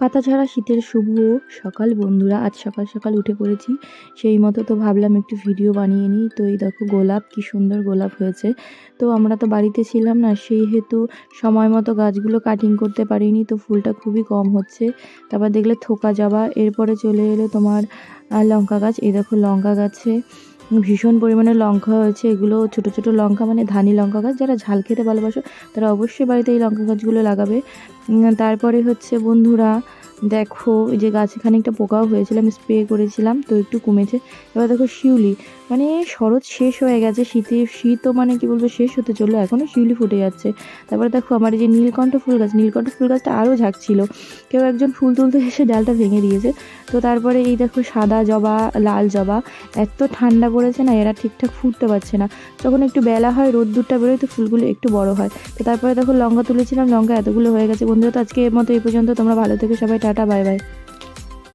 পাতাঝরা শীতের শুভ সকাল, বন্ধুরা। আজ সকাল সকাল উঠে পড়েছি। সেই মতো তো ভাবলাম একটু ভিডিও বানিয়ে নিই। তো এই দেখো গোলাপ, কি সুন্দর গোলাপ হয়েছে। তো আমরা তো বাড়িতে ছিলাম না সেই হেতু সময় মতো গাছগুলো কাটিং করতে পারিনি। তো ফুলটা খুবই কম হচ্ছে। তারপর দেখলে থোকা যাওয়া এরপরে চলে এলো তোমার লঙ্কা গাছ। এই দেখো লঙ্কা গাছে ভীষণ পরিমাণে লঙ্কা হয়েছে। এগুলো ছোট ছোট লঙ্কা মানে ধানি লঙ্কা গাছ। যারা ঝাল খেতে ভালোবাসো, তারা অবশ্যই বাড়িতে এই লঙ্কা গাছগুলো লাগাবে। তারপরে হচ্ছে বন্ধুরা দেখো যে গাছে খানিকটা পোকাও হয়েছিল, আমি স্প্রে করেছিলাম, তো একটু কমেছে। এবার দেখো শিউলি মানে শরৎ শেষ হয়ে গেছে, শীতে শীতও মানে কি বলব, শেষ হতে চলল এখনও শিউলি ফুটে যাচ্ছে। তারপরে দেখো আমার এই যে নীলকণ্ঠ ফুল গাছ, নীলকণ্ঠ ফুল গাছটা আরও ঝাঁকছিল। কেউ একজন ফুল তুলতে এসে ডালটা ভেঙে দিয়েছে। তো তারপরে এই দেখো সাদা জবা, লাল জবা, এত ঠান্ডা পড়েছে না, এরা ঠিকঠাক ফুটতে পারছে না। যখন একটু বেলা হয়, রোদ্দুরটা বেরোয়, তো ফুলগুলো একটু বড় হয়। তো তারপরে দেখো লঙ্কা তুলেছিলাম, লঙ্কা এতগুলো হয়ে গেছে। বন্ধুরা, তো আজকে এর মতো এই পর্যন্ত, তোমরা ভালো থেকে, সবাই টাটা বাই বাই